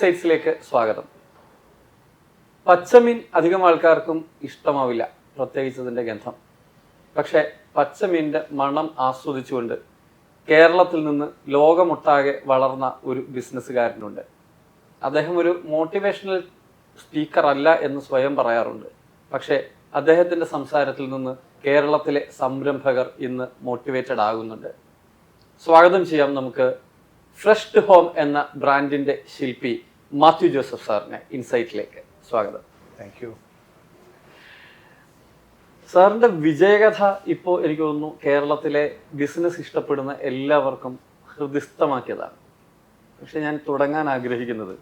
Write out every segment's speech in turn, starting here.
ഇൻസൈറ്റ്സിലേക്ക് സ്വാഗതം. പച്ചമീൻ അധികം ആൾക്കാർക്കും ഇഷ്ടമാവില്ല പ്രത്യേകിച്ച് ഇതിന്റെ ഗന്ധം. പക്ഷേ പച്ചമീനിന്റെ മണം ആസ്വദിച്ചുകൊണ്ട് കേരളത്തിൽ നിന്ന് ലോകമൊട്ടാകെ വളർന്ന ഒരു ബിസിനസ്സുകാരനുണ്ട്. അദ്ദേഹം ഒരു മോട്ടിവേഷണൽ സ്പീക്കർ അല്ല എന്ന് സ്വയം പറയാറുണ്ട്. പക്ഷേ അദ്ദേഹത്തിന്റെ സംസാരത്തിൽ നിന്ന് കേരളത്തിലെ സംരംഭകർ ഇന്ന് മോട്ടിവേറ്റഡ് ആകുന്നുണ്ട്. സ്വാഗതം ചെയ്യാം നമുക്ക് ഫ്രഷ് ടു ഹോം എന്ന ബ്രാൻഡിന്റെ ശില്പി മാത്യു ജോസഫ് സാറിനെ ഇൻസൈറ്റിലേക്ക് സ്വാഗതം. താങ്ക് യു സാറിന്റെ വിജയകഥ ഇപ്പോൾ എനിക്ക് തോന്നുന്നു കേരളത്തിലെ ബിസിനസ് ഇഷ്ടപ്പെടുന്ന എല്ലാവർക്കും ഹൃദിസ്ഥമാക്കിയതാണ്. പക്ഷെ ഞാൻ തുടങ്ങാൻ ആഗ്രഹിക്കുന്നത്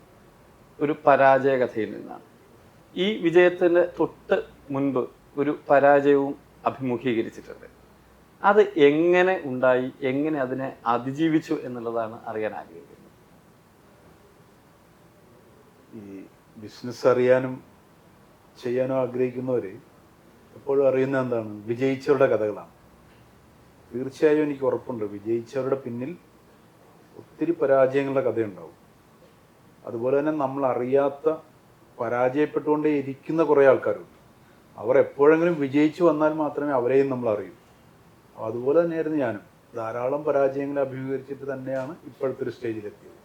ഒരു പരാജയ കഥയിൽ നിന്നാണ്. ഈ വിജയത്തിന് തൊട്ട് മുൻപ് ഒരു പരാജയവും അഭിമുഖീകരിച്ചിട്ടുണ്ട്. അത് എങ്ങനെ ഉണ്ടായി എങ്ങനെ അതിനെ അതിജീവിച്ചു എന്നുള്ളതാണ് അറിയാൻ ആഗ്രഹിക്കുന്നത്. ഈ ബിസിനസ് അറിയാനും ചെയ്യാനും ആഗ്രഹിക്കുന്നവർ എപ്പോഴും അറിയുന്ന എന്താണ്? വിജയിച്ചവരുടെ കഥകളാണ്. തീർച്ചയായും എനിക്ക് ഉറപ്പുണ്ട്. വിജയിച്ചവരുടെ പിന്നിൽ ഒത്തിരി പരാജയങ്ങളുടെ കഥയുണ്ടാവും. അതുപോലെ തന്നെ നമ്മൾ അറിയാത്ത പരാജയപ്പെട്ടുകൊണ്ടേ ഇരിക്കുന്ന കുറേ ആൾക്കാരുണ്ട്. അവർ എപ്പോഴെങ്കിലും വിജയിച്ചു വന്നാൽ മാത്രമേ അവരെയും നമ്മൾ അറിയൂ. അതുപോലെ തന്നെയായിരുന്നു ഞാനും. ധാരാളം പരാജയങ്ങളെ അഭിമുഖീകരിച്ചിട്ട് തന്നെയാണ് ഇപ്പോഴത്തെ ഒരു സ്റ്റേജിലെത്തിയത്.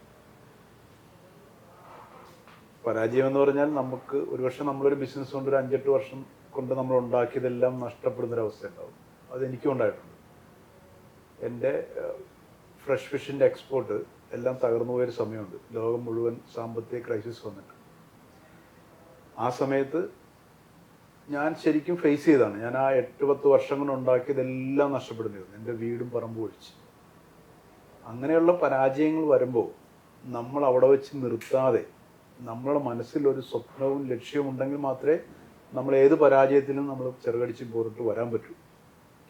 പരാജയം എന്ന് പറഞ്ഞാൽ നമുക്ക് ഒരുപക്ഷെ നമ്മളൊരു ബിസിനസ് കൊണ്ട് ഒരു അഞ്ചെട്ട് വർഷം കൊണ്ട് നമ്മൾ ഉണ്ടാക്കിയതെല്ലാം നഷ്ടപ്പെടുന്ന ഒരു അവസ്ഥ ഉണ്ടാവും അതെനിക്കും ഉണ്ടായിട്ടുണ്ട് എന്റെ ഫ്രഷ് ഫിഷിന്റെ എക്സ്പോർട്ട് എല്ലാം തകർന്നു പോയൊരു സമയമുണ്ട്. ലോകം മുഴുവൻ സാമ്പത്തിക ക്രൈസിസ് വന്നിട്ട്. ആ സമയത്ത് ഞാൻ ശരിക്കും ഫേസ് ചെയ്താണ് ഞാൻ ആ എട്ട് പത്ത് വർഷം കൊണ്ട് ഉണ്ടാക്കിയതെല്ലാം നഷ്ടപ്പെടുന്നിരുന്നു. എന്റെ വീടും പറമ്പും ഒഴിച്ച്. അങ്ങനെയുള്ള പരാജയങ്ങൾ വരുമ്പോൾ നമ്മൾ അവിടെ വെച്ച് നിർത്താതെ നമ്മുടെ മനസ്സിൽ ഒരു സ്വപ്നവും ലക്ഷ്യവും ഉണ്ടെങ്കിൽ മാത്രമേ നമ്മൾ ഏത് പരാജയത്തിലും നമ്മൾ ചെറുകടിച്ച് പോറിട്ട് വരാൻ പറ്റൂ.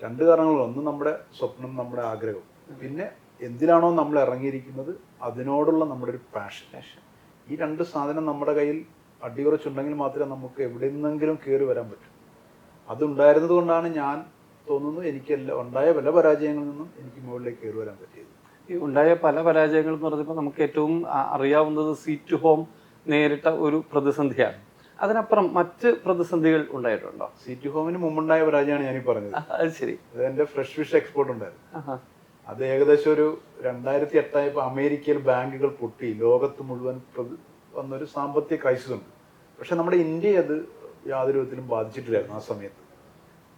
രണ്ട് കാരണങ്ങൾ. ഒന്ന് നമ്മുടെ സ്വപ്നം നമ്മുടെ ആഗ്രഹം. പിന്നെ എന്തിനാണോ നമ്മൾ ഇറങ്ങിയിരിക്കുന്നത് അതിനോടുള്ള നമ്മുടെ ഒരു പാഷൻ ഈ രണ്ട് സാധനം നമ്മുടെ കയ്യിൽ അടിയുറച്ചുണ്ടെങ്കിൽ മാത്രമേ നമുക്ക് എവിടെ നിന്നെങ്കിലും കയറി വരാൻ പറ്റൂ. അതുണ്ടായിരുന്നത് കൊണ്ടാണ് ഞാൻ തോന്നുന്നു എനിക്ക് എല്ലാ ഉണ്ടായ പല പരാജയങ്ങളിൽ നിന്നും എനിക്ക് മുകളിലേക്ക് കയറി വരാൻ പറ്റിയത്. ഈ ഉണ്ടായ പല പരാജയങ്ങൾ എന്ന് പറഞ്ഞപ്പോൾ നമുക്ക് ഏറ്റവും അറിയാവുന്നത് സീറ്റ് ടു ഹോം നേരിട്ട ഒരു പ്രതിസന്ധിയാണ്. അതിനപ്പുറം മറ്റ് പ്രതിസന്ധികൾ ഉണ്ടായിട്ടുണ്ടോ? സിറ്റി ഹോമിന് മുമ്പുണ്ടായ പരാജയമാണ് ഞാൻ ഈ പറഞ്ഞത് അത് ശരി. അത് എന്റെ ഫ്രഷ് ഫിഷ് എക്സ്പോർട്ട് ഉണ്ടായിരുന്നു അത് ഏകദേശം ഒരു രണ്ടായിരത്തി എട്ടായപ്പോൾ അമേരിക്കയിൽ ബാങ്കുകൾ പൊട്ടി. ലോകത്ത് മുഴുവൻ വന്നൊരു സാമ്പത്തിക ക്രൈസിസ് ഉണ്ട് പക്ഷെ നമ്മുടെ ഇന്ത്യയെ അത് യാതൊരു വിധത്തിലും ബാധിച്ചിട്ടില്ലായിരുന്നു ആ സമയത്ത്.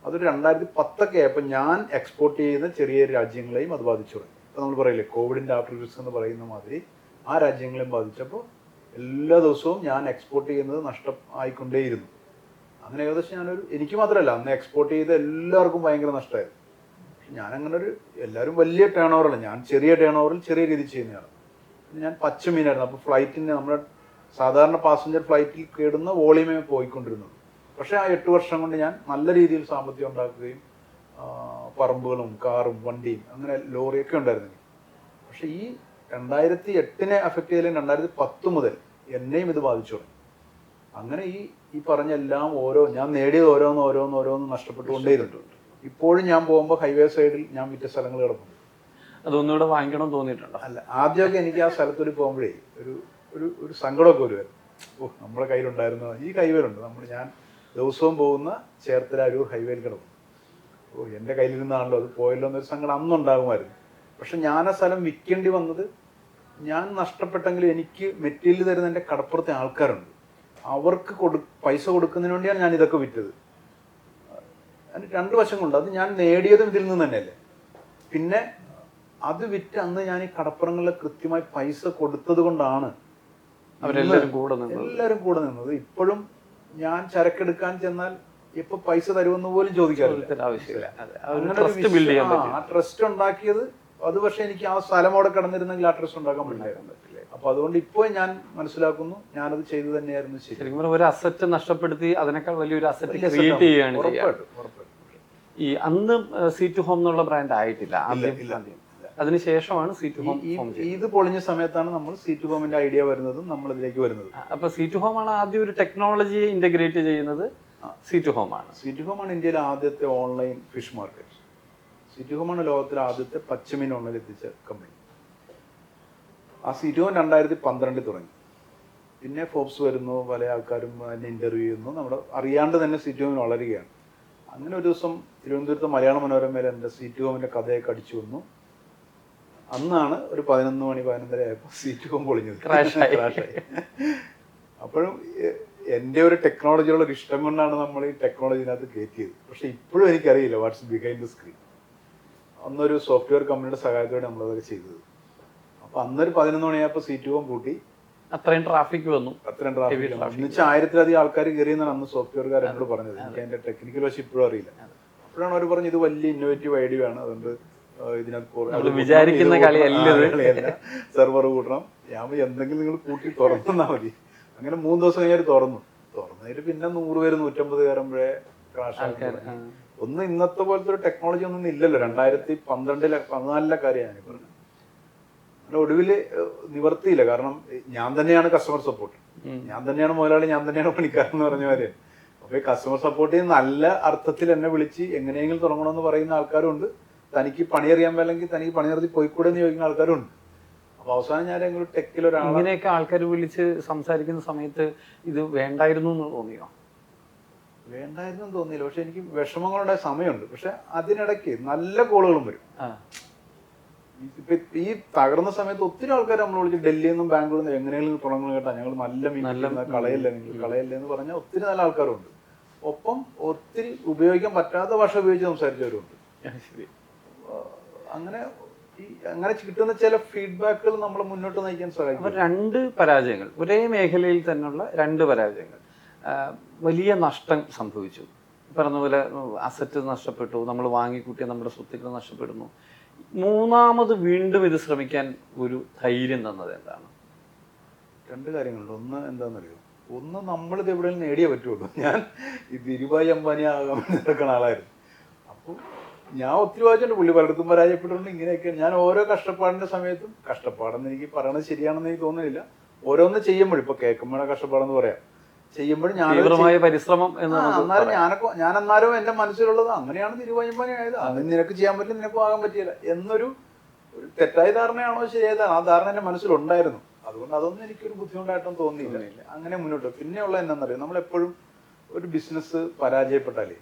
അതൊരു രണ്ടായിരത്തി പത്തൊക്കെ ആയപ്പോൾ ഞാൻ എക്സ്പോർട്ട് ചെയ്യുന്ന ചെറിയ രാജ്യങ്ങളെയും അത് ബാധിച്ചു തുടങ്ങി. ഇപ്പം നമ്മൾ പറയില്ലേ കോവിഡിന്റെ ആഫ്റ്റർ എന്ന് പറയുന്ന മാതിരി ആ രാജ്യങ്ങളെയും ബാധിച്ചപ്പോൾ എല്ലാ ദിവസവും ഞാൻ എക്സ്പോർട്ട് ചെയ്യുന്നത് നഷ്ടം ആയിക്കൊണ്ടേയിരുന്നു. അങ്ങനെ ഏകദേശം ഞാനൊരു എനിക്ക് മാത്രമല്ല അന്ന് എക്സ്പോർട്ട് ചെയ്ത എല്ലാവർക്കും ഭയങ്കര നഷ്ടമായിരുന്നു. ഞാൻ അങ്ങനെ ഒരു എല്ലാവരും വലിയ ടേൺ ഓവറല്ല ഞാൻ ചെറിയ ടേൺ ഓവറിൽ ചെറിയ രീതിയിൽ ചെയ്യുന്നതാണ്. ഞാൻ പച്ചമീനായിരുന്നു അപ്പോൾ ഫ്ലൈറ്റിന് നമ്മുടെ സാധാരണ പാസഞ്ചർ ഫ്ലൈറ്റിൽ കേടുന്ന വോളിയമേ പോയിക്കൊണ്ടിരുന്നത്. പക്ഷേ ആ എട്ട് വർഷം കൊണ്ട് ഞാൻ നല്ല രീതിയിൽ സാമ്പത്തികം ഉണ്ടാക്കുകയും പറമ്പുകളും കാറും വണ്ടിയും അങ്ങനെ ലോറിയൊക്കെ ഉണ്ടായിരുന്നു പക്ഷേ ഈ രണ്ടായിരത്തി എട്ടിനെ അഫക്റ്റ് ചെയ്തതിലും രണ്ടായിരത്തി പത്ത് മുതൽ എന്നെയും ഇത് ബാധിച്ചു തുടങ്ങി. അങ്ങനെ ഈ ഈ പറഞ്ഞ എല്ലാം ഓരോ ഞാൻ നേടിയത് ഓരോന്ന് ഓരോന്ന് ഓരോന്ന് നഷ്ടപ്പെട്ടുകൊണ്ടേയിരുന്നുണ്ട് ഇപ്പോഴും ഞാൻ പോകുമ്പോൾ ഹൈവേ സൈഡിൽ ഞാൻ വിറ്റ സ്ഥലങ്ങൾ കിടപ്പുണ്ട്. അതൊന്നുകൂടെ വാങ്ങിക്കണം തോന്നിയിട്ടുണ്ടോ? അല്ല ആദ്യമൊക്കെ എനിക്ക് ആ സ്ഥലത്തൂടി പോകുമ്പോഴേ ഒരു ഒരു ഒരു സങ്കടമൊക്കെ വരുമായിരുന്നു ഓ നമ്മുടെ കയ്യിലുണ്ടായിരുന്ന ഈ കൈവരുണ്ട് നമ്മൾ ഞാൻ ദിവസവും പോകുന്ന ചേർത്തല അരൂർ ഹൈവേയിൽ കിടക്കും ഓ എന്റെ കയ്യിലിരുന്നാണല്ലോ അത് പോയല്ലോ എന്നൊരു സങ്കടം അന്നുണ്ടാകുമായിരുന്നു. പക്ഷെ ഞാൻ ആ സ്ഥലം വിൽക്കേണ്ടി വന്നത് ഞാൻ നഷ്ടപ്പെട്ടെങ്കിലും എനിക്ക് മെറ്റീരിയൽ തരുന്ന എന്റെ കടപ്പുറത്തെ ആൾക്കാരുണ്ട്. അവർക്ക് കൊടു പൈസ കൊടുക്കുന്നതിന് വേണ്ടിയാണ് ഞാൻ ഇതൊക്കെ വിറ്റത്. അതിന് രണ്ട് വശങ്ങളുണ്ട് അത് ഞാൻ നേടിയതും ഇതിൽ നിന്ന് തന്നെയല്ലേ. പിന്നെ അത് വിറ്റ് അന്ന് ഞാൻ ഈ കടപ്പുറങ്ങളിൽ കൃത്യമായി പൈസ കൊടുത്തത് കൊണ്ടാണ് അവരെല്ലാവരും കൂടെ എല്ലാവരും കൂടെ നിന്നത്. ഇപ്പോഴും ഞാൻ ചരക്കെടുക്കാൻ ചെന്നാൽ ഇപ്പൊ പൈസ തരുമെന്ന് പോലും ചോദിക്കാറില്ല. ആവശ്യമില്ല. ആ ട്രസ്റ്റ് ഉണ്ടാക്കിയത് അത് പക്ഷെ എനിക്ക് ആ സ്ഥലം അവിടെ കിടന്നിരുന്നെങ്കിൽ ആ ട്രസ്റ്റ് ഉണ്ടാക്കാൻ പറ്റില്ലായിരുന്നു. അപ്പൊ അതുകൊണ്ട് ഇപ്പോൾ ഞാൻ മനസ്സിലാക്കുന്നു ഞാനത് ചെയ്തു തന്നെയായിരുന്നു ശരി. ശരിക്കും ഒരു അസറ്റ് നഷ്ടപ്പെടുത്തി അതിനേക്കാൾ വലിയൊരു അസറ്റ് ക്രിയേറ്റ്. ചെയ്യുകയാണ് ഈ അന്ന് സീറ്റ് ഹോം എന്നുള്ള ബ്രാൻഡ് ആയിട്ടില്ല. ആദ്യം അതിനുശേഷമാണ് സീറ്റ് ഹോം ഇത് പൊളിഞ്ഞ സമയത്താണ് നമ്മൾ സീറ്റ് ഹോമിന്റെ ഐഡിയ വരുന്നതും നമ്മൾ ഇതിലേക്ക് വരുന്നത്. അപ്പൊ സീറ്റ് ഹോം ആണ് ആദ്യം ഒരു ടെക്നോളജിയെ ഇന്റഗ്രേറ്റ് ചെയ്യുന്നത് സീറ്റ് ഹോം ആണ്. സീറ്റ് ഹോം ആണ് ഇന്ത്യയിലെ ആദ്യത്തെ online fish market seat home ആണ് ലോകത്തിലെ ആദ്യത്തെ പച്ചമീൻ ഓണിൽ എത്തിച്ച കമ്പനി ആ സീറ്റ് ഹോം രണ്ടായിരത്തി പന്ത്രണ്ടിൽ തുടങ്ങി. പിന്നെ ഫോബ്സ് വരുന്നു പല ആൾക്കാരും അതിന്റെ ഇന്റർവ്യൂ ചെയ്യുന്നു. നമ്മൾ അറിയാണ്ട് തന്നെ സീറ്റ് ഹോമിൽ വളരുകയാണ്. അങ്ങനെ ഒരു ദിവസം തിരുവനന്തപുരത്ത് മലയാള മനോരമയിൽ എന്റെ സീറ്റ് ഹോമിന്റെ കഥയൊക്കെ അടിച്ചു വന്നു. അന്നാണ് ഒരു പതിനൊന്ന് മണി പതിനൊന്നര ആയപ്പോൾ സീറ്റ് ഹോം പൊളിഞ്ഞത്. ക്രാഷായി അപ്പോഴും എന്റെ ഒരു ടെക്നോളജിയുള്ള ഒരു ഇഷ്ടം കൊണ്ടാണ് നമ്മൾ ഈ ടെക്നോളജിനകത്ത് കയറ്റിയത്. പക്ഷേ ഇപ്പോഴും എനിക്കറിയില്ല വാട്സ് ബിഹൈൻഡ് ദ സ്ക്രീൻ അന്നൊരു സോഫ്റ്റ്വെയർ കമ്പനിയുടെ സഹായത്തോടെ നമ്മളതൊക്കെ ചെയ്തത്. അപ്പൊ അന്നൊരു പതിനൊന്ന് മണിയായപ്പോൾ സീറ്റ് പോകാൻ കൂട്ടി അത്രയും ട്രാഫിക് വന്നു. അത്രയും ട്രാഫിക്. എന്നുവെച്ചാൽ ആയിരത്തിലധികം ആൾക്കാർ കയറിയെന്നാണ് അന്ന് സോഫ്റ്റ്വെയർകാർ എന്നോട് പറഞ്ഞത്. എനിക്ക് അതിന്റെ ടെക്നിക്കൽ വശം ഇപ്പോഴും അറിയില്ല. അപ്പോഴാണ് അവർ പറഞ്ഞത് ഇത് വലിയ ഇന്നോവേറ്റീവ് ഐഡിയ ആണ്. അതുകൊണ്ട് ഇതിനകത്ത് വിചാരിക്കുന്ന കളിയല്ല സെർവർ കൂട്ടണം. ഞാൻ എന്തെങ്കിലും നിങ്ങൾ കൂട്ടി തുറന്നാ മതി. അങ്ങനെ മൂന്ന് ദിവസം കഴിഞ്ഞാൽ തുറന്നു. തുറന്നതിന് പിന്നെ നൂറ് പേര് നൂറ്റമ്പത് കയറുമ്പോഴേ ക്രാഷ് ആയിട്ട് ഒന്നും ഇന്നത്തെ പോലത്തെ ഒരു ടെക്നോളജി ഒന്നും ഇല്ലല്ലോ. രണ്ടായിരത്തി പന്ത്രണ്ടിലെ പതിനാലിലെ കാര്യം ഞാൻ പറഞ്ഞത്. അങ്ങനെ ഒടുവിൽ നിവർത്തിയില്ല. കാരണം ഞാൻ തന്നെയാണ് കസ്റ്റമർ സപ്പോർട്ട് ഞാൻ തന്നെയാണ് മുതലാളി ഞാൻ തന്നെയാണ് പണിക്കാരൻ എന്ന് പറഞ്ഞ മാതിരി അപ്പൊ ഈ കസ്റ്റമർ സപ്പോർട്ട് നല്ല അർത്ഥത്തിൽ എന്നെ വിളിച്ച് എങ്ങനെയെങ്കിലും തുടങ്ങണമെന്ന് പറയുന്ന ആൾക്കാരുണ്ട്. തനിക്ക് പണി അറിയാൻ പറ്റില്ലെങ്കിൽ തനിക്ക് പണി നിർത്തി പോയിക്കൂടെ എന്ന് ചോദിക്കുന്ന ആൾക്കാരുണ്ട്. അപ്പൊ അവസാനം ഞാൻ എങ്കിലും ടെക്കിൽ ഒരാളെ ഇങ്ങനെയൊക്കെ ആൾക്കാർ വിളിച്ച് സംസാരിക്കുന്ന സമയത്ത് ഇത് വേണ്ടായിരുന്നു എന്ന് തോന്നിയോ? വേണ്ടായിരുന്നു തോന്നിയില്ല. പക്ഷെ എനിക്ക് വിഷമങ്ങളുണ്ടായ സമയമുണ്ട്. പക്ഷെ അതിനിടയ്ക്ക് നല്ല കോളുകളും വരും. ഈ തകർന്ന സമയത്ത് ഒത്തിരി ആൾക്കാർ നമ്മൾ വിളിച്ച് ഡൽഹിയിൽ നിന്നും ബാംഗ്ലൂരിൽ നിന്നും എങ്ങനെയെങ്കിലും തുടങ്ങണം കേട്ടാ. ഞങ്ങൾ നല്ല മീൻ കളയല്ലേ നിങ്ങൾ? കളയല്ലേ എന്ന് പറഞ്ഞാൽ ഒത്തിരി നല്ല ആൾക്കാരുണ്ട്. ഒപ്പം ഒത്തിരി ഉപയോഗിക്കാൻ പറ്റാത്ത ഭാഷ ഉപയോഗിച്ച് സംസാരിച്ചവരുണ്ട് അങ്ങനെ ഈ അങ്ങനെ കിട്ടുന്ന ചില ഫീഡ്ബാക്കുകൾ നമ്മൾ മുന്നോട്ട് നയിക്കാൻ സഹായിക്കും. രണ്ട് പരാജയങ്ങൾ. ഒരേ മേഖലയിൽ തന്നെയുള്ള രണ്ട് പരാജയങ്ങൾ. വലിയ നഷ്ടം സംഭവിച്ചു. പറഞ്ഞപോലെ അസറ്റ് നഷ്ടപ്പെട്ടു നമ്മൾ വാങ്ങിക്കൂട്ടിയ നമ്മുടെ സ്വത്തുക്കൾ നഷ്ടപ്പെടുന്നു. മൂന്നാമത് വീണ്ടും ഇത് ശ്രമിക്കാൻ ഒരു ധൈര്യം തന്നത് എന്താണ്? രണ്ട് കാര്യങ്ങളുണ്ട്. ഒന്ന് എന്താണെന്നറിയോ? ഒന്ന് നമ്മളിത് എവിടെയും നേടിയേ പറ്റുള്ളൂ. ഞാൻ ഈ ധീരുഭായി അംബാനി ആകാൻ വേണ്ടി നടക്കുന്ന ആളായിരുന്നു. അപ്പോൾ ഞാൻ ഒത്തിരി വായിച്ചിട്ടുണ്ട്. പുള്ളി പലയിടത്തും പരാജയപ്പെട്ടിട്ടുണ്ട്. ഇങ്ങനെയൊക്കെ ഞാൻ ഓരോ കഷ്ടപ്പാടിന്റെ സമയത്തും കഷ്ടപ്പാടെന്ന് എനിക്ക് പറയണത് ശരിയാണെന്ന് എനിക്ക് തോന്നുന്നില്ല. ഓരോന്ന് ചെയ്യുമ്പോഴും ഇപ്പോൾ കേൾക്കുമ്പോഴാണ് കഷ്ടപ്പാടെന്ന് പറയാം. ചെയ്യുമ്പോഴും ഞാൻ തീവ്രമായ പരിശ്രമം എന്ന് എന്നാലും ഞാനൊക്കെ ഞാൻ എന്നാലും എന്റെ മനസ്സിലുള്ളത് അങ്ങനെയാണ് തിരുവഞ്ചമ്പനി ആയത്. അത് നിനക്ക് ചെയ്യാൻ പറ്റില്ല നിനക്ക് ആകാൻ പറ്റിയില്ല എന്നൊരു ഒരു തെറ്റായ ധാരണയാണോ ശരിയായ ധാരണ ആ ധാരണ എന്റെ മനസ്സിലുണ്ടായിരുന്നു. അതുകൊണ്ട് അതൊന്നും എനിക്കൊരു ബുദ്ധിമുട്ടായിട്ടൊന്നും തോന്നിയില്ല. അങ്ങനെ മുന്നോട്ട് പിന്നെയുള്ള നമ്മൾ നമ്മളെപ്പോഴും ഒരു ബിസിനസ് പരാജയപ്പെട്ടാലേ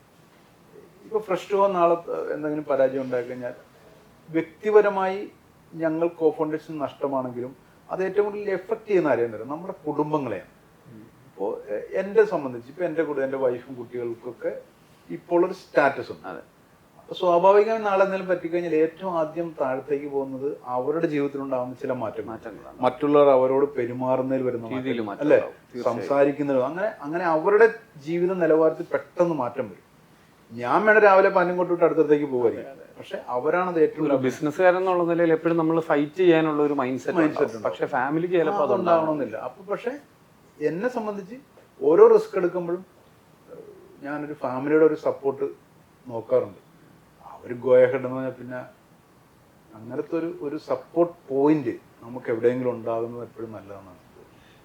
ഇപ്പൊ ഫ്രഷ് ടു നാളെ എന്തെങ്കിലും പരാജയം ഉണ്ടായി കഴിഞ്ഞാൽ വ്യക്തിപരമായി ഞങ്ങൾ കോ ഫൗണ്ടേഷൻ നഷ്ടമാണെങ്കിലും അത് ഏറ്റവും കൂടുതൽ എഫക്ട് ചെയ്യുന്ന ആരെയും തരും നമ്മുടെ കുടുംബങ്ങളെയാണ്. ഇപ്പോൾ എന്നെ സംബന്ധിച്ച് ഇപ്പൊ എന്റെ കൂടെ എന്റെ വൈഫും കുട്ടികൾക്കൊക്കെ ഇപ്പോൾ ഒരു സ്റ്റാറ്റസ് ഉണ്ട്. അതെ. അപ്പൊ സ്വാഭാവികമായി നാളെ എന്തെങ്കിലും പറ്റിക്കഴിഞ്ഞാൽ ഏറ്റവും ആദ്യം താഴത്തേക്ക് പോകുന്നത് അവരുടെ ജീവിതത്തിലുണ്ടാകുന്ന ചില മാറ്റങ്ങൾ. മാറ്റങ്ങളാണ്. മറ്റുള്ളവർ അവരോട് പെരുമാറുന്നതിൽ വരുന്ന അല്ലെ? സംസാരിക്കുന്നത്. സംസാരിക്കുന്നതിലും അങ്ങനെ അങ്ങനെ അവരുടെ ജീവിത നിലവാരത്തിൽ പെട്ടെന്ന് മാറ്റം വരും. ഞാൻ വേണം രാവിലെ പനം കൊണ്ടിട്ട് അടുത്തടുത്തേക്ക് പോകുമായിരിക്കും പക്ഷെ അവരാണത് ഏറ്റവും ബിസിനസ്സുകാരൻ എന്നുള്ള നിലയിൽ എപ്പോഴും നമ്മൾ ഫൈറ്റ് ചെയ്യാനുള്ള ഒരു മൈൻഡ് സെറ്റ് ഉണ്ടാവും. പക്ഷെ ഫാമിലിക്ക് ചിലപ്പോൾ അതുണ്ടാവണം. അതുണ്ടാവണമെന്നില്ല. അപ്പൊ പക്ഷെ എന്നെ സംബന്ധിച്ച് ഓരോ റിസ്ക് എടുക്കുമ്പോഴും ഞാനൊരു ഫാമിലിയുടെ ഒരു സപ്പോർട്ട് നോക്കാറുണ്ട്. അവർ ഗോയഹെഡ് എന്ന് പറഞ്ഞാൽ പിന്നെ അങ്ങനത്തെ ഒരു ഒരു സപ്പോർട്ട് പോയിന്റ് നമുക്ക് എവിടെയെങ്കിലും ഉണ്ടാകുന്നത് എപ്പോഴും നല്ലതാണ്.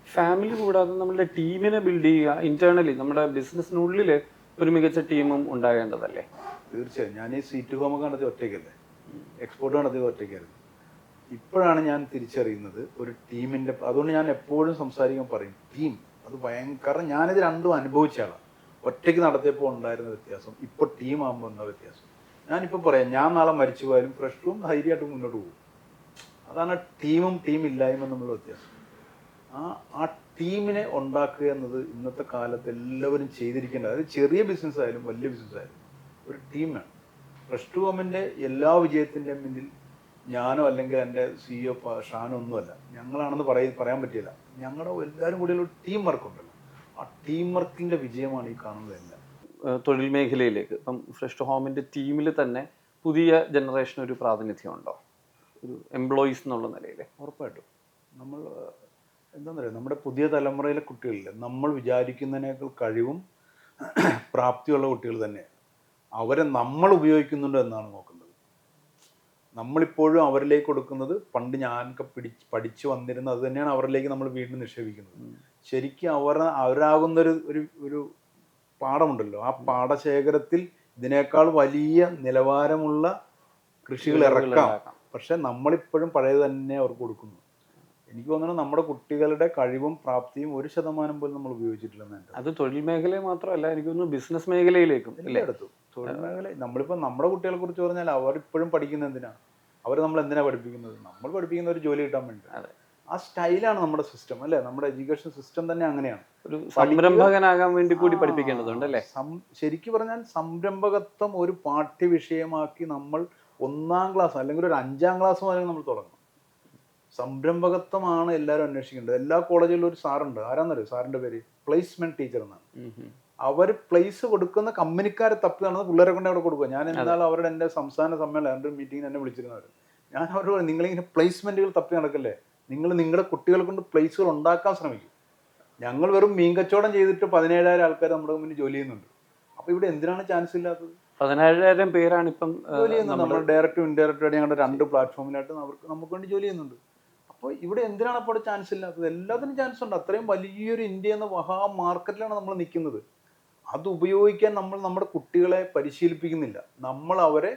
ഫാമിലി കൂടാതെ നമ്മുടെ ടീമിനെ ബിൽഡ് ചെയ്യുക ഇന്റേണലി നമ്മുടെ ബിസിനസ്സിനുള്ളിൽ ഒരു മികച്ച ടീമും ഉണ്ടാകേണ്ടതല്ലേ? തീർച്ചയായും. ഞാൻ ഈ സീറ്റ് ഹോമൊക്കെ നടത്തിയത് ഒറ്റയ്ക്കല്ലേ? എക്സ്പോർട്ട് നടത്തിയത് ഒറ്റയ്ക്കായിരുന്നു ഇപ്പോഴാണ് ഞാൻ തിരിച്ചറിയുന്നത് ഒരു ടീമിന്റെ അതുകൊണ്ട് ഞാൻ എപ്പോഴും സംസാരിക്കാൻ പറയും ടീം അത് ഭയങ്കര ഞാനിത് രണ്ടും അനുഭവിച്ച ആളാണ് ഒറ്റയ്ക്ക് നടത്തിയപ്പോൾ ഉണ്ടായിരുന്ന വ്യത്യാസം ഇപ്പോൾ ടീം ആകുമ്പോൾ വന്ന വ്യത്യാസം. ഞാനിപ്പോൾ പറയാം ഞാൻ നാളെ മരിച്ചു പോയാലും ഫ്രഷും ധൈര്യമായിട്ട് മുന്നോട്ട് പോകും. അതാണ് ടീമും ടീം ഇല്ലായ്മ തമ്മിലുള്ള വ്യത്യാസം. ആ ആ ടീമിനെ ഉണ്ടാക്കുക എന്നത് ഇന്നത്തെ കാലത്ത് എല്ലാവരും ചെയ്തിരിക്കേണ്ട അതായത് ചെറിയ ബിസിനസ് ആയാലും വലിയ ബിസിനസ് ആയാലും ഒരു ടീം വേണം. ഫ്രഷ് എല്ലാ വിജയത്തിന്റെയും മുന്നിൽ ഞാനോ അല്ലെങ്കിൽ എന്റെ സിഇഒ ഷാനോ ഒന്നുമല്ല. ഞങ്ങളാണെന്ന് പറയ പറയാൻ പറ്റില്ല ഞങ്ങളുടെ എല്ലാവരും കൂടി ഒരു ടീം വർക്ക് ഉണ്ടല്ലോ. ആ ടീം വർക്കിന്റെ വിജയമാണ് ഈ കാണുന്നതെല്ലാം തൊഴിൽ മേഖലയിലേക്ക്. ഇപ്പം ഫ്രഷ് ഹോമിന്റെ ടീമിൽ തന്നെ പുതിയ ജനറേഷൻ ഒരു പ്രാതിനിധ്യം ഉണ്ടോ ഒരു എംപ്ലോയീസ് എന്നുള്ള നിലയിൽ ഉറപ്പായിട്ടും. നമ്മൾ എന്താണെന്ന് പറയുക നമ്മുടെ പുതിയ തലമുറയിലെ കുട്ടികളിൽ നമ്മൾ വിചാരിക്കുന്നതിനേക്കാൾ കഴിവും പ്രാപ്തിയുള്ള കുട്ടികൾ തന്നെ അവരെ നമ്മൾ ഉപയോഗിക്കുന്നുണ്ടോ എന്നാണ് നോക്കുന്നത്. നമ്മളിപ്പോഴും അവരിലേക്ക് കൊടുക്കുന്നത് പണ്ട് ഞാനൊക്കെ പിടിച്ച് പഠിച്ചു വന്നിരുന്നത് അത് തന്നെയാണ് അവരിലേക്ക് നമ്മൾ വീണ്ടും നിക്ഷേപിക്കുന്നത്. ശരിക്കും അവർ അവരാകുന്നൊരു ഒരു ഒരു പാടമുണ്ടല്ലോ ആ പാടശേഖരത്തിൽ ഇതിനേക്കാൾ വലിയ നിലവാരമുള്ള കൃഷികൾ ഇറക്കാം. പക്ഷെ നമ്മളിപ്പോഴും പഴയത് തന്നെ അവർക്ക് കൊടുക്കുന്നു. എനിക്ക് തോന്നുന്നത് നമ്മുടെ കുട്ടികളുടെ കഴിവും പ്രാപ്തിയും ഒരു ശതമാനം പോലും നമ്മൾ ഉപയോഗിച്ചിട്ടില്ലെന്ന് അത് തൊഴിൽ മേഖല മാത്രമല്ല എനിക്ക് തോന്നുന്നു ബിസിനസ് മേഖലയിലേക്കും എല്ലായിടത്തും. തൊഴിൽ മേഖല നമ്മളിപ്പോൾ നമ്മുടെ കുട്ടികളെ കുറിച്ച് പറഞ്ഞാൽ അവർ ഇപ്പോഴും പഠിക്കുന്ന എന്തിനാണ് അവർ നമ്മൾ എന്തിനാണ് പഠിപ്പിക്കുന്നത്? നമ്മൾ പഠിപ്പിക്കുന്ന ഒരു ജോലി കിട്ടാൻ വേണ്ടി. ആ സ്റ്റൈലാണ് നമ്മുടെ സിസ്റ്റം അല്ലേ? നമ്മുടെ എഡ്യൂക്കേഷൻ സിസ്റ്റം തന്നെ അങ്ങനെയാണ്. ഒരു സംരംഭകനാകാൻ വേണ്ടി കൂടി പഠിപ്പിക്കേണ്ടതുണ്ട് അല്ലേ? ശരിക്കും പറഞ്ഞാൽ സംരംഭകത്വം ഒരു പാഠ്യവിഷയമാക്കി നമ്മൾ ഒന്നാം ക്ലാസ് അല്ലെങ്കിൽ ഒരു അഞ്ചാം ക്ലാസ് മുതൽ നമ്മൾ തുടങ്ങണം. സംരംഭകത്വമാണ് എല്ലാവരും അന്വേഷിക്കേണ്ടത്. എല്ലാ കോളേജിലും ഒരു സാറുണ്ട്. ആരാന്നറിയോ? സാറിന്റെ പേര്. പ്ലേസ്മെന്റ് ടീച്ചർ എന്നാണ്. അവർ പ്ലേസ് കൊടുക്കുന്ന കമ്പനിക്കാരെ തപ്പി നടന്ന് പിള്ളേരെ കൊണ്ട് അവിടെ കൊടുക്കുക. ഞാൻ എന്നാൽ അവരുടെ എന്റെ സംസ്ഥാന സമ്മേളനം എന്റെ മീറ്റിംഗ് എന്നെ വിളിച്ചിരുന്നവർ ഞാൻ അവരോട് പറഞ്ഞു, നിങ്ങളിങ്ങനെ പ്ലേസ്മെന്റുകൾ തപ്പി നടക്കല്ലേ? നിങ്ങൾ നിങ്ങളുടെ കുട്ടികളെ കൊണ്ട് പ്ലേസുകൾ ഉണ്ടാക്കാൻ ശ്രമിക്കും. ഞങ്ങൾ വെറും മീൻ കച്ചവടം ചെയ്തിട്ട് പതിനേഴായിരം ആൾക്കാർ നമ്മുടെ മുന്നിൽ ജോലി ചെയ്യുന്നുണ്ട്. അപ്പൊ ഇവിടെ എന്തിനാണ് ചാൻസ് ഇല്ലാത്തത്? പതിനേഴായിരം പേരാണ് ഇപ്പം ജോലി ചെയ്യുന്നത് നമ്മൾ ഡയറക്റ്റും ഇൻഡയറക്റ്റും ആയിട്ട് ഞങ്ങളുടെ രണ്ട് പ്ലാറ്റ്ഫോമിലായിട്ട് അവർക്ക് നമുക്ക് വേണ്ടി ജോലി ചെയ്യുന്നുണ്ട്. അപ്പോൾ ഇവിടെ എന്തിനാണ് അപ്പോൾ ചാൻസ് ഇല്ലാത്തത്? എല്ലാത്തിനും ചാൻസ് ഉണ്ട്. അത്രയും വലിയൊരു ഇന്ത്യ എന്ന മഹാ മാർക്കറ്റിലാണ് നമ്മൾ നിൽക്കുന്നത് അത് ഉപയോഗിക്കാൻ നമ്മൾ നമ്മുടെ കുട്ടികളെ പരിശീലിപ്പിക്കുന്നില്ല. നമ്മൾ അവരെ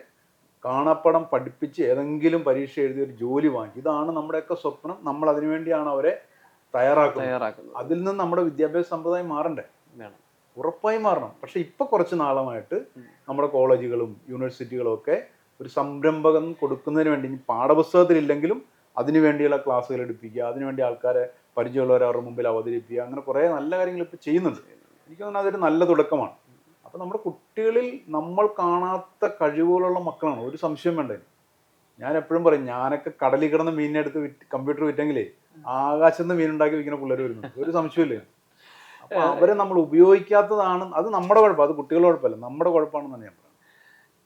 കാണപ്പടം പഠിപ്പിച്ച് ഏതെങ്കിലും പരീക്ഷ എഴുതി ഒരു ജോലി വാങ്ങി. ഇതാണ് നമ്മുടെയൊക്കെ സ്വപ്നം. നമ്മൾ അതിനുവേണ്ടിയാണ് അവരെ തയ്യാറാക്കുന്നത്. തയ്യാറാക്കുന്നത്. അതിൽ നിന്ന് നമ്മുടെ വിദ്യാഭ്യാസ സമ്പ്രദായം മാറണ്ടേ? ഉറപ്പായി ഉറപ്പായും മാറണം. പക്ഷെ ഇപ്പൊ കുറച്ച് നാളമായിട്ട് നമ്മുടെ കോളേജുകളും യൂണിവേഴ്സിറ്റികളും ഒക്കെ ഒരു സംരംഭകം കൊടുക്കുന്നതിന് വേണ്ടി ഇനി പാഠപുസ്തകത്തിലില്ലെങ്കിലും അതിനു വേണ്ടിയുള്ള ക്ലാസ്സുകൾ എടുപ്പിക്കുക അതിനുവേണ്ടി ആൾക്കാരെ പരിചയമുള്ളവരെ അവരുടെ മുമ്പിൽ അവതരിപ്പിക്കുക അങ്ങനെ കുറേ നല്ല കാര്യങ്ങൾ ഇപ്പോൾ ചെയ്യുന്നുണ്ട്. എനിക്ക് തോന്നുന്നു അതൊരു നല്ല തുടക്കമാണ്. അപ്പോൾ നമ്മുടെ കുട്ടികളിൽ നമ്മൾ കാണാത്ത കഴിവുകളുള്ള മക്കളാണ്. ഒരു സംശയം വേണ്ട. ഞാൻ എപ്പോഴും പറയും ഞാനൊക്കെ കടലിൽ കിടന്ന മീനിനെ എടുത്ത് വിറ്റ് കമ്പ്യൂട്ടർ വിറ്റെങ്കിലേ ആകാശത്ത് നിന്ന് മീനുണ്ടാക്കി വിൽക്കുന്ന പിള്ളേർ വരുന്നുണ്ട്. ഒരു സംശയമില്ല അപ്പൊ അവരെ നമ്മൾ ഉപയോഗിക്കാത്തതാണ് അത് നമ്മുടെ കുഴപ്പം. അത് കുട്ടികളുടെ കുഴപ്പമല്ല. നമ്മുടെ കുഴപ്പമാണെന്നാണ് ഞാൻ പറയുന്നത്.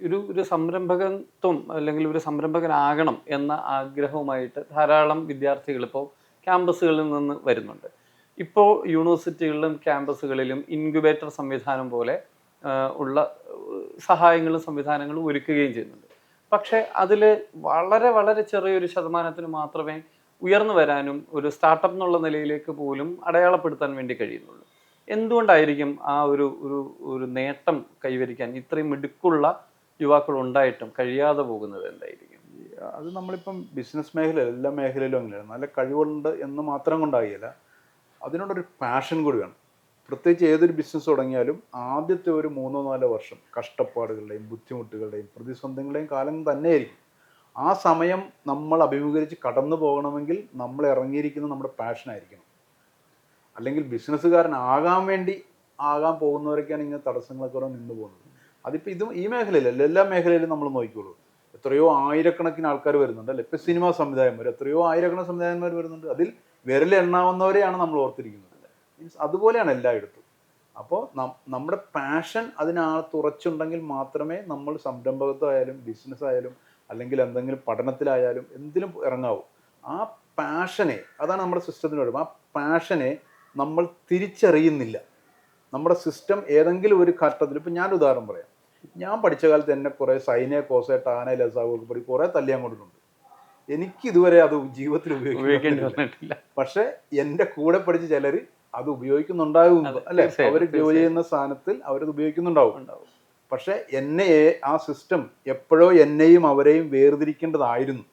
ഒരു ഒരു സംരംഭകത്വം അല്ലെങ്കിൽ ഒരു സംരംഭകനാകണം എന്ന ആഗ്രഹവുമായിട്ട് ധാരാളം വിദ്യാർത്ഥികൾ ഇപ്പോൾ ക്യാമ്പസുകളിൽ നിന്ന് വരുന്നുണ്ട്. ഇപ്പോൾ യൂണിവേഴ്സിറ്റികളിലും ക്യാമ്പസുകളിലും ഇൻക്യുബേറ്റർ സംവിധാനം പോലെ ഉള്ള സഹായങ്ങളും സംവിധാനങ്ങളും ഒരുക്കുകയും ചെയ്യുന്നുണ്ട്. പക്ഷേ അതിൽ വളരെ വളരെ ചെറിയൊരു ശതമാനത്തിന് മാത്രമേ ഉയർന്നു വരാനും ഒരു സ്റ്റാർട്ടപ്പ് എന്നുള്ള നിലയിലേക്ക് പോലും അടയാളപ്പെടുത്താൻ വേണ്ടി കഴിയുന്നുള്ളൂ. എന്തുകൊണ്ടായിരിക്കും ആ ഒരു ഒരു ഒരു നേട്ടം കൈവരിക്കാൻ ഇത്രയും മിടുക്കുള്ള യുവാക്കൾ ഉണ്ടായിട്ടും കഴിയാതെ പോകുന്നത് എന്തായിരിക്കും? അത് നമ്മളിപ്പം ബിസിനസ് മേഖല എല്ലാ മേഖലയിലും അങ്ങനെയാണ്. നല്ല കഴിവുണ്ട് എന്ന് മാത്രം കൊണ്ടാകില്ല അതിനോടൊരു പാഷൻ കൂടി വേണം. പ്രത്യേകിച്ച് ഏതൊരു ബിസിനസ് തുടങ്ങിയാലും ആദ്യത്തെ ഒരു മൂന്നോ നാലോ വർഷം കഷ്ടപ്പാടുകളുടെയും ബുദ്ധിമുട്ടുകളുടെയും പ്രതിസന്ധികളുടെയും കാലം തന്നെയായിരിക്കും. ആ സമയം നമ്മൾ അഭിമുഖീകരിച്ച് കടന്നു പോകണമെങ്കിൽ നമ്മൾ ഇറങ്ങിയിരിക്കുന്ന നമ്മുടെ പാഷനായിരിക്കണം അല്ലെങ്കിൽ ബിസിനസ്സുകാരനാകാൻ വേണ്ടി ആകാൻ പോകുന്നവരൊക്കെയാണ് ഇങ്ങനെ തടസ്സങ്ങളൊക്കെ നിന്ന് പോകുന്നത്. അതിപ്പോൾ ഇതും ഈ മേഖലയിലല്ല എല്ലാ മേഖലയിലും നമ്മൾ നോക്കിക്കോളൂ. എത്രയോ ആയിരക്കണക്കിന് ആൾക്കാർ വരുന്നുണ്ട് അല്ലെ? ഇപ്പം സിനിമാ സംവിധായകന്മാർ എത്രയോ ആയിരക്കണക്കിന് സംവിധായകന്മാർ വരുന്നുണ്ട്. അതിൽ വിരലെണ്ണാവുന്നവരെയാണ് നമ്മൾ ഓർത്തിരിക്കുന്നത്. മീൻസ് അതുപോലെയാണ് എല്ലായിടത്തും. അപ്പോൾ നമ്മുടെ പാഷൻ അതിനകത്ത് ഉറച്ചുണ്ടെങ്കിൽ മാത്രമേ നമ്മൾ സംരംഭകത്വമായാലും ബിസിനസ് ആയാലും അല്ലെങ്കിൽ എന്തെങ്കിലും പഠനത്തിലായാലും എന്തിലും ഇറങ്ങാവൂ. ആ പാഷനെ അതാണ് നമ്മുടെ സിസ്റ്റത്തിന് വരുമ്പോൾ ആ പാഷനെ നമ്മൾ തിരിച്ചറിയുന്നില്ല. നമ്മുടെ സിസ്റ്റം ഏതെങ്കിലും ഒരു ഘട്ടത്തിൽ ഇപ്പം ഞാൻ ഉദാഹരണം പറയാം. ഞാൻ പഠിച്ച കാലത്ത് എന്നെ കുറേ സൈനെ കോസെ ടാന ലസാവ് ഒക്കെ പഠി കുറേ തല്ലിയാൻ കൊണ്ടിട്ടുണ്ട്. എനിക്ക് ഇതുവരെ അത് ജീവിതത്തിൽ ഉപയോഗിക്കേണ്ടി വന്നിട്ടില്ല. പക്ഷെ എന്റെ കൂടെ പഠിച്ച ചിലർ അത് ഉപയോഗിക്കുന്നുണ്ടാകും. അല്ലെ? അവർ ജോലി ചെയ്യുന്ന സ്ഥാനത്തിൽ അവരത് ഉപയോഗിക്കുന്നുണ്ടാവും. പക്ഷെ എന്നെ ആ സിസ്റ്റം എപ്പോഴോ എന്നെയും അവരെയും വേർതിരിക്കേണ്ടതായിരുന്നു.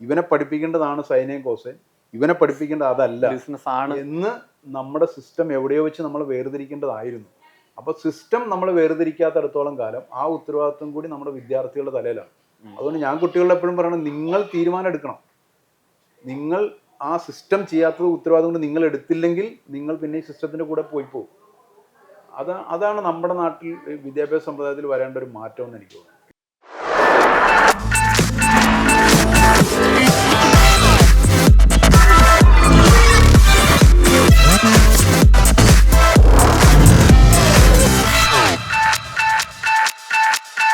ഇവനെ പഠിപ്പിക്കേണ്ടതാണ് സൈനയും കോസേ. ഇവനെ പഠിപ്പിക്കേണ്ടത് അതല്ല ബിസിനസ് ആണ്. എന്ന് നമ്മുടെ സിസ്റ്റം എവിടെയോ വെച്ച് നമ്മൾ വേർതിരിക്കേണ്ടതായിരുന്നു. അപ്പോൾ സിസ്റ്റം നമ്മൾ വേർതിരിക്കാത്തടത്തോളം കാലം ആ ഉത്തരവാദിത്വം കൂടി നമ്മുടെ വിദ്യാർത്ഥികളുടെ തലയിലാണ്. അതുകൊണ്ട് ഞാൻ കുട്ടികളോട് എപ്പോഴും പറയണം നിങ്ങൾ തീരുമാനം എടുക്കണം. നിങ്ങൾ ആ സിസ്റ്റം ചെയ്യാത്തത് ഉത്തരവാദിത്വം കൊണ്ട് നിങ്ങൾ എടുത്തില്ലെങ്കിൽ നിങ്ങൾ പിന്നെ ഈ സിസ്റ്റത്തിന്റെ കൂടെ പോയി പോകും. അത് അതാണ് നമ്മുടെ നാട്ടിൽ വിദ്യാഭ്യാസ സമ്പ്രദായത്തിൽ വരേണ്ട ഒരു മാറ്റം എന്ന് എനിക്ക് തോന്നുന്നു.